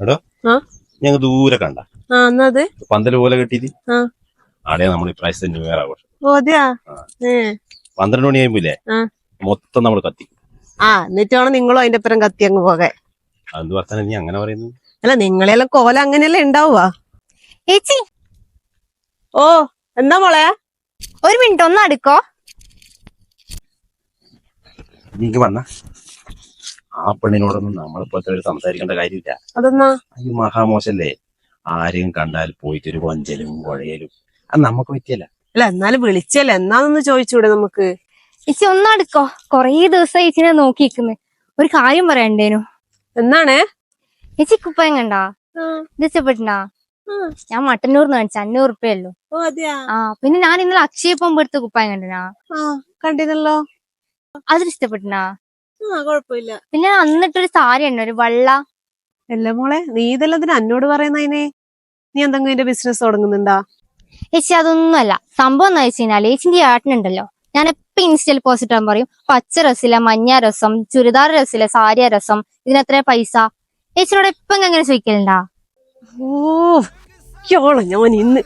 എടോ? ഞങ്ങൾ ദൂരെ കണ്ട. പന്തൽ പോലെ കെട്ടിയിട്ട് ആടേ നമ്മൾ ഇപ്രാവശ്യത്തെ ന്യൂ ഇയർ ആഘോഷം പന്ത്രണ്ട് മണി കഴിയുമ്പില്ലേ മൊത്തം നമ്മൾ കത്തി. ആ എന്നിട്ട് വേണം നിങ്ങളും അതിന്റെ അപ്പുറം കത്തി അങ്ങ് പോകാൻ അത് വർത്താനം? നീ അങ്ങനെ പറയുന്നു? അല്ല നിങ്ങളെല്ലാം കോല അങ്ങനെയല്ലേ ഉണ്ടാവുക ചേച്ചി ഓ എന്താ മോളെ? ഒരു മിനിറ്റ് ഒന്ന് അടുക്കോ? നിങ്ങക്ക് വന്ന. ആ പെണ്ണിനോടൊന്നും നമ്മളിപ്പോഴത്തെ ഒരു സംസാരിക്കേണ്ട കാര്യമില്ല. അതെന്നാ? ഈ മഹാമോശല്ലേ? ആരെയും കണ്ടാൽ പോയിട്ട് ഒരു കൊഞ്ചലും കുഴയലും. അത് നമുക്ക് പറ്റിയല്ല. അല്ല എന്നാലും വിളിച്ചല്ലേ? എന്നാന്നൊന്ന് ചോദിച്ചൂടെ നമുക്ക്? ഇച്ചി ഒന്നടുക്കോ. കൊറേ ദിവസം ഇച്ചിനെ നോക്കിയിരിക്കുന്നു. ഒരു കാര്യം പറയണ്ടേനു. എന്നാണ്? ഇച്ചി കുപ്പയം കണ്ടാ? ഇതിച്ചപ്പെട്ടാ ഞാൻ മട്ടന്നൂർന്ന് കാണിച്ചു അഞ്ഞൂറ് ഉറുപ്പയേ ഓ അതെയാ? ആ പിന്നെ ഞാൻ ഇന്നലെ അക്ഷയ പോകുമ്പോ എടുത്ത കുപ്പായം കണ്ടനാ? കണ്ടിരുന്നല്ലോ. അതിലിഷ്ടപ്പെട്ടാ ഇഷ്ടപ്പെട്ടിനാ? ആ പിന്നെ അന്നിട്ടൊരു സാരി ഉണ്ട് ഒരു വള്ള. അല്ല മോളെ നീ ഇതെല്ലാം ഇതിന് എന്നോട് പറയുന്നതിനെ നീ എന്തെങ്കിലും ഇതിന്റെ ബിസിനസ് തുടങ്ങുന്നുണ്ടാ? ചേച്ചി അതൊന്നുമല്ല. സംഭവം എന്താ വെച്ച് കഴിഞ്ഞാൽ ചേച്ചിന്റെ ഏട്ടനുണ്ടല്ലോ. ഞാൻ എപ്പോ ഇൻസ്റ്റയിൽ പോസ്റ്റ് ഇട്ടാൻ പറയും പച്ച രസില മഞ്ഞ രസം ചുരിദാർ രസില സാരിയ രസം ഇതിനെത്ര പൈസ? ചേച്ചിനോട് എപ്പം എങ്ങനെ ചോദിക്കലുണ്ടാ? ഓ യോളെ ഞാൻ ഇന്ന്